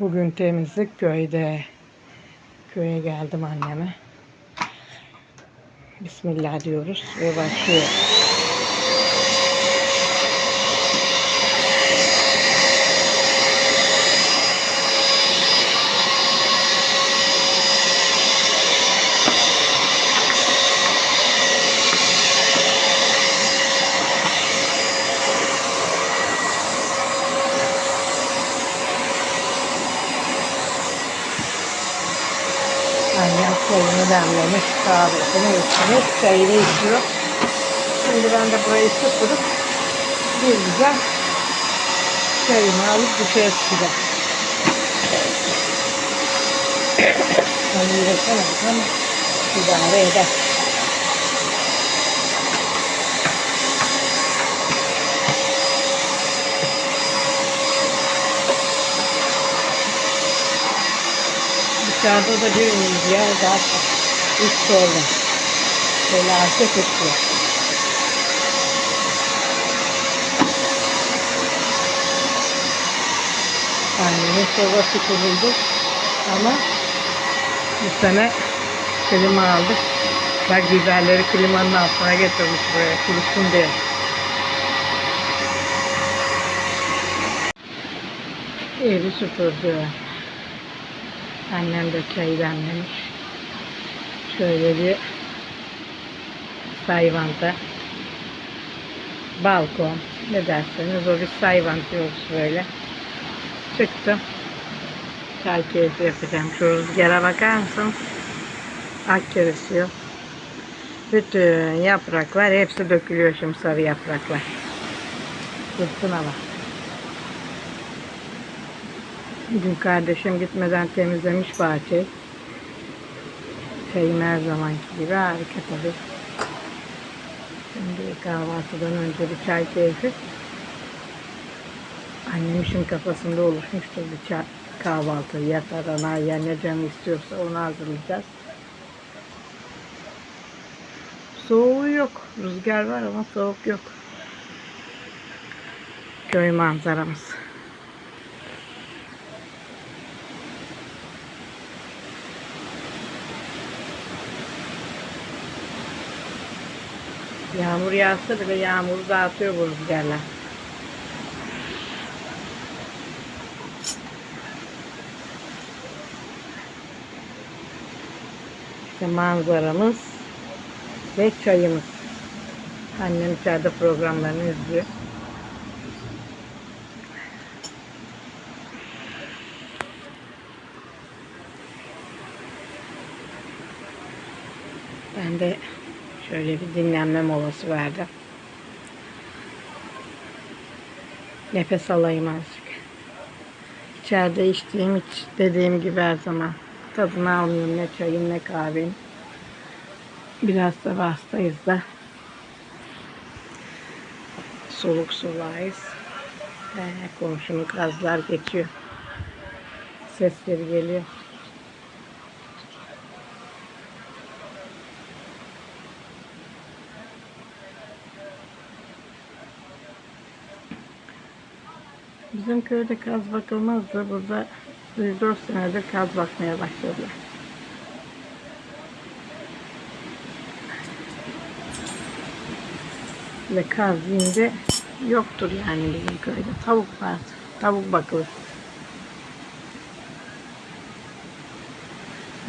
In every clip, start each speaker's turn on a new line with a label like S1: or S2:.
S1: Bugün temizlik köyde. Köye geldim anneme. Bismillah diyoruz ve başlıyor. Annem çayını demlemiş, kahvesini içmiş, çayını içiyor. Şimdi ben de burayı süpürüp bir güzel çayımı alıp dışarı çıkacağım. Yürütemedik ama idare eder. Dışarıda da bir rüzgar zaten. Hiç sorun. Felaket esiyor. Annemin sobası kuruldu. Ama bu sene klima aldık. Bak biberleri klimanın altına getirmiş buraya kurusun diye. Evi süpürdü. Annem de çayı demlemiş. Şöyle bir sayvanta balkon ne derseniz o bir sayvant diyoruz böyle. Çıktım. Çay keyfi yapacağım. Şu rüzgara bakar mısın? Akçe esiyor. Bütün yapraklar hepsi dökülüyor şimdi sarı yapraklar. Fırtına var. Bugün kardeşim gitmeden temizlemiş bahçeyi. Çayım her zamanki gibi harika tabii. Şimdi kahvaltıdan önce bir çay keyfi. Annem işin kafasında oluşmuştur bir çay, kahvaltı. Yatar ana ya ne canı istiyorsa onu hazırlayacağız. Soğuğu yok. Rüzgar var ama soğuk yok. Köy manzaramız. Yağmur yağsa bile yağmuru dağıtıyor bu rüzgarlar. İşte manzaramız ve çayımız. Annem içeride programlarını izliyor. Ben de şöyle bir dinlenme molası verdim. Nefes alayım azıcık. İçeride içtiğim hiç dediğim gibi her zaman tadını almıyorum ne çayın ne kahvenin. Biraz da hastayız da. Soluk soluğayız. Ee, komşunun kazlar geçiyor. Sesleri geliyor. Bizim köyde kaz bakılmazdı. Burada 104 senedir kaz bakmaya başladılar. Ve kaz yiyince yoktur yani bizim köyde. Tavuk var. Tavuk bakılır.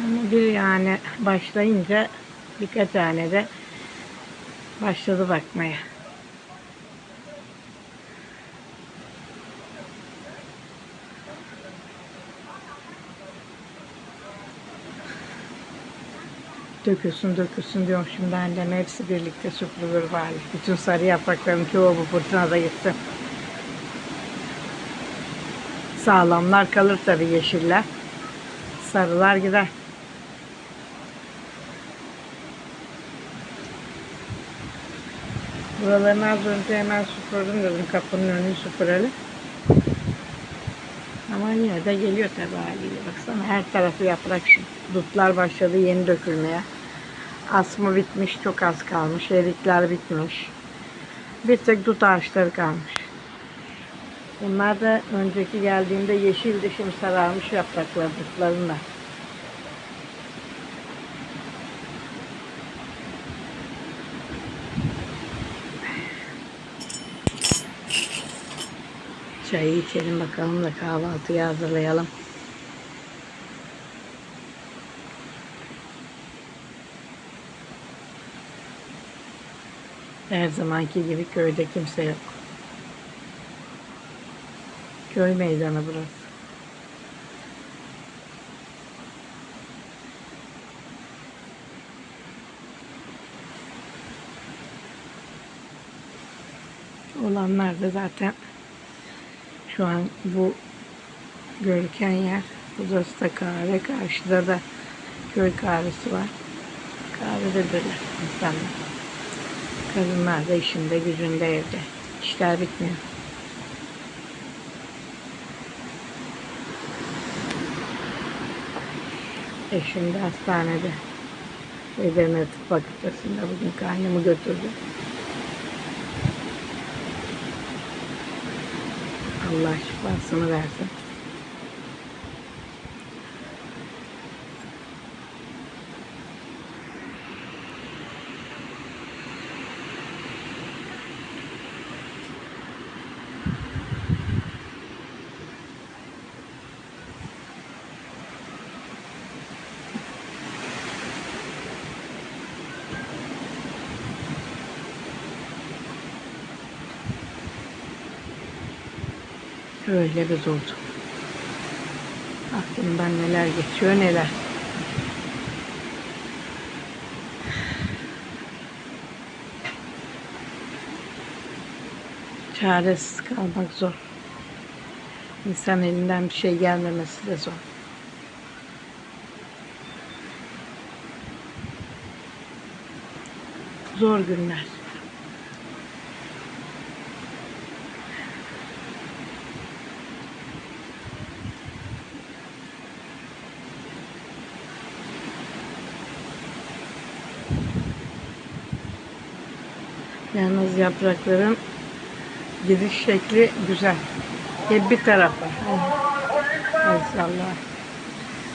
S1: Ama bir yani başlayınca birkaç tane de başladı bakmaya. Dökülsün dökülsün diyorum şimdi annem hepsi birlikte süpürülür bari. Bütün sarı yaprakların çoğu bu fırtınada gitsin. Sağlamlar kalır tabii yeşiller. Sarılar gider. Buralarını az önce hemen süpürdüm dedim kapının önünü süpürelim. Ama yine de geliyor tabii haliyle. Baksana her tarafı yaprak. Dutlar başladı yeni dökülmeye. Asma bitmiş, çok az kalmış. Erikler bitmiş. Bir tek dut ağaçları kalmış. Bunlar da önceki geldiğimde yeşildi. Şimdi sararmış yapraklarına. Çayı içelim bakalım da kahvaltıyı hazırlayalım. Her zamanki gibi köyde kimse yok. Köy meydanı burası. Olanlar da zaten şu an bu görüken yer. Burası da kahve. Karşıda da köy kahvesi var. Kahvededirler insanlar. Kadınlar da işinde gücünde evde. İşler bitmiyor. Eşim de hastanede. Edirne Tıp Fakültesi'nde bugün karnımı götürdü. Allah şifasını versin. Öyle bir durdu. Aklımdan neler geçiyor neler. Çaresiz kalmak zor. İnsan elinden bir şey gelmemesi de zor. Zor günler. Yalnız yaprakların gidiş şekli güzel. Hep bir tarafa. Maşallah.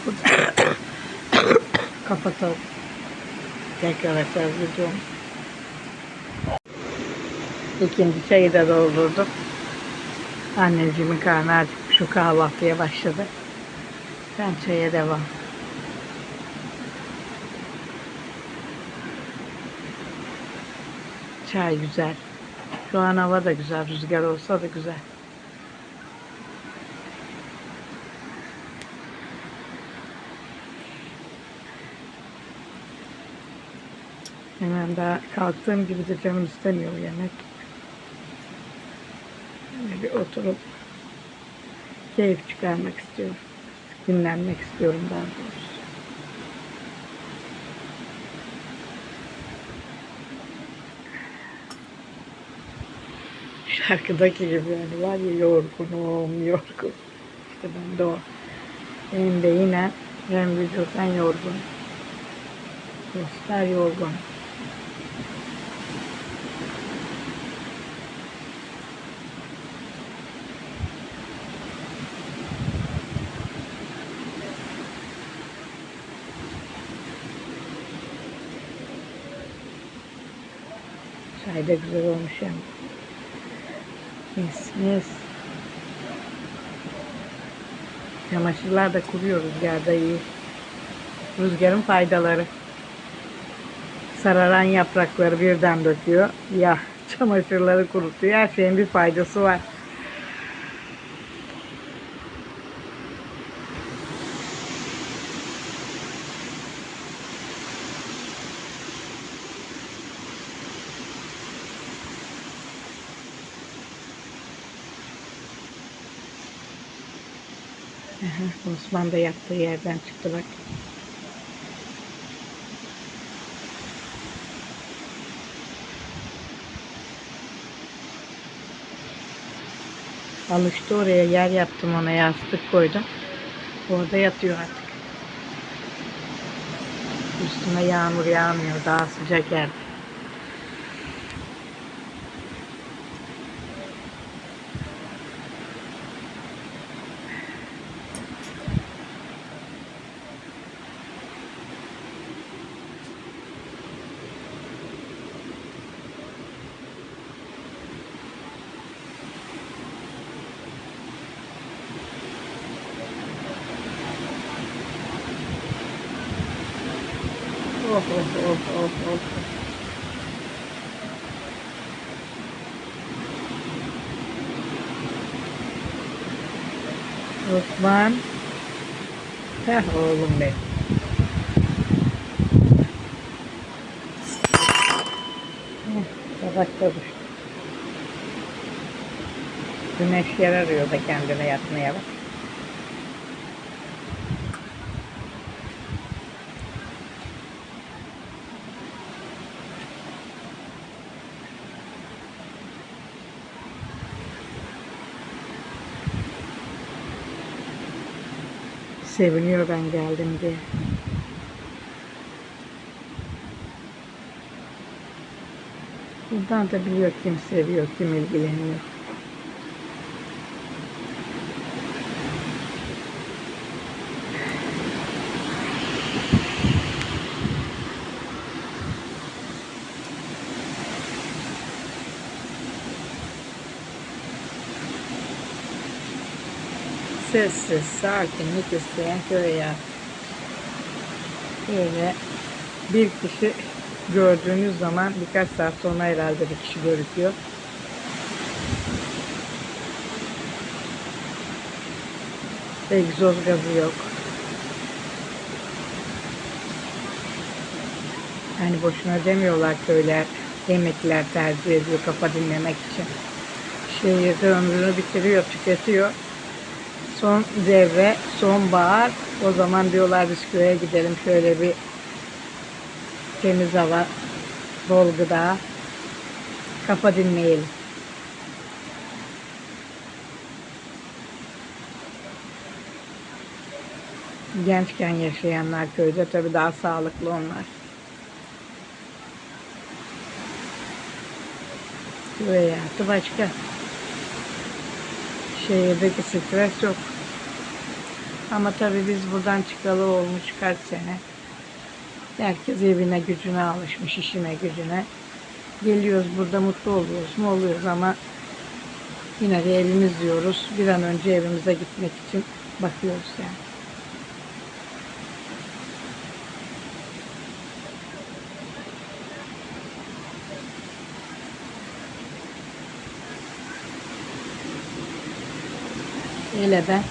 S1: Kapatalım. Tekrar açarız videomu. İkinci çayı da doldurdum. Anneciğimin karnı acıkmış. Şu kahvaltıya başladı. Ben çaya devam. Çay güzel. Şu an hava da güzel. Rüzgar olsa da güzel. Hemen daha kalktığım gibi de canım istemiyor yemek. Böyle bir oturup keyif çıkarmak istiyorum. Dinlenmek istiyorum daha doğrusu. Şarkıdaki gibi yani var ya yorgunum, yorgun. İşte ben de o. Benim de yine hem vücutten yorgun. Göster yorgun. Çay güzel olmuş yani. Mis mis. Çamaşırlar da kuruyor rüzgarda iyi. Rüzgarın faydaları. Sararan yaprakları birden döküyor. Ya çamaşırları kurutuyor. Her şeyin bir faydası var. Aha, Osman da yattığı yerden çıktı bak. Alıştı oraya yer yaptım ona yastık koydum. Orada yatıyor artık. Üstüne yağmur yağmıyor daha sıcak yerde. Oh oh oh oh oh. Osman. Heh oğlum benim. Tabakta düştü. Güneş yer arıyor da kendine yatmaya bak. Seviniyor ben geldim diye. Buradan da biliyor kim seviyor, kim ilgileniyor. Sessiz, sakinlik isteyen köy hayatı. Böyle bir kişi gördüğünüz zaman birkaç saat sonra herhalde bir kişi görüküyor. Egzoz gazı yok. Yani boşuna demiyorlar köyler yemekler tercih ediyor kafa dinlemek için. Şehirde ömrünü bitiriyor, tüketiyor. Son devre, sonbahar. O zaman diyorlar biz köye gidelim şöyle bir temiz hava, bol gıda, kafa dinleyelim. Gençken yaşayanlar köyde tabii daha sağlıklı onlar. Köy hayatı başka. Şehirdeki stres yok. Ama tabii biz buradan çıkalı olmuş kaç sene. Herkes evine gücüne alışmış, işine gücüne. Geliyoruz burada mutlu oluyoruz mu oluyoruz ama yine de evimiz diyoruz. Bir an önce evimize gitmek için bakıyoruz yani. Hele ben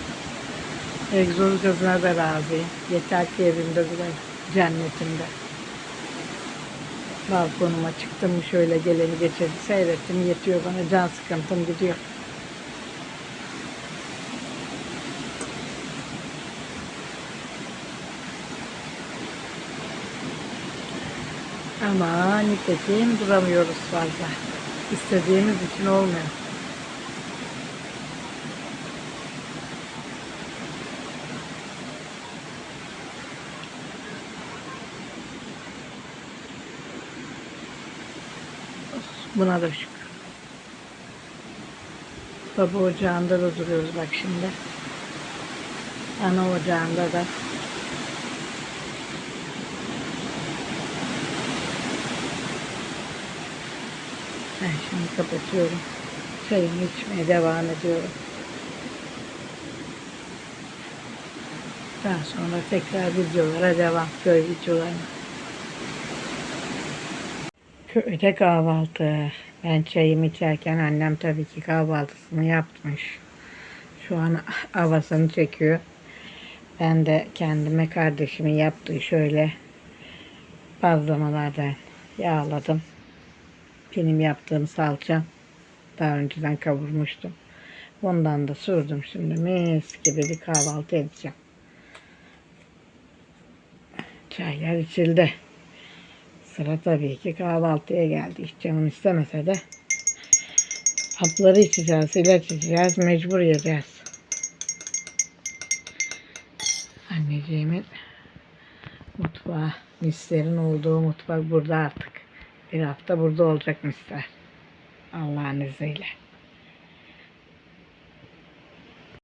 S1: egzoz gazına da razıyım. Yeter ki evimde durayım. Cennetimde. Balkonuma çıktım mı şöyle geleni geçeni seyrettim. Yetiyor bana can sıkıntım gidiyor. Ama nitekim duramıyoruz fazla. İstediğimiz için olmuyor. Buna da şükür. Baba ocağında da duruyoruz bak şimdi. Ana ocağında da. Ben şimdi kapatıyorum. Çayımı içmeye devam ediyorum. Daha sonra tekrar videolara devam. Köy videolarına. Köyde kahvaltı. Ben çayımı içerken annem tabii ki kahvaltısını yapmış. Şu an havasını çekiyor. Ben de kendime kardeşimin yaptığı şöyle bazlamalardan yağladım. Benim yaptığım salça daha önceden kavurmuştum. Ondan da sürdüm şimdi mis gibi bir kahvaltı edeceğim. Çaylar içildi. Sıra tabii ki kahvaltıya geldi. Hiç canım istemese de hapları içeceğiz, ilaç içeceğiz, mecbur yiyeceğiz. Anneciğimin mutfağı, mislerin olduğu mutfak burada artık. Bir hafta burada olacak misler. Allah'ın izniyle.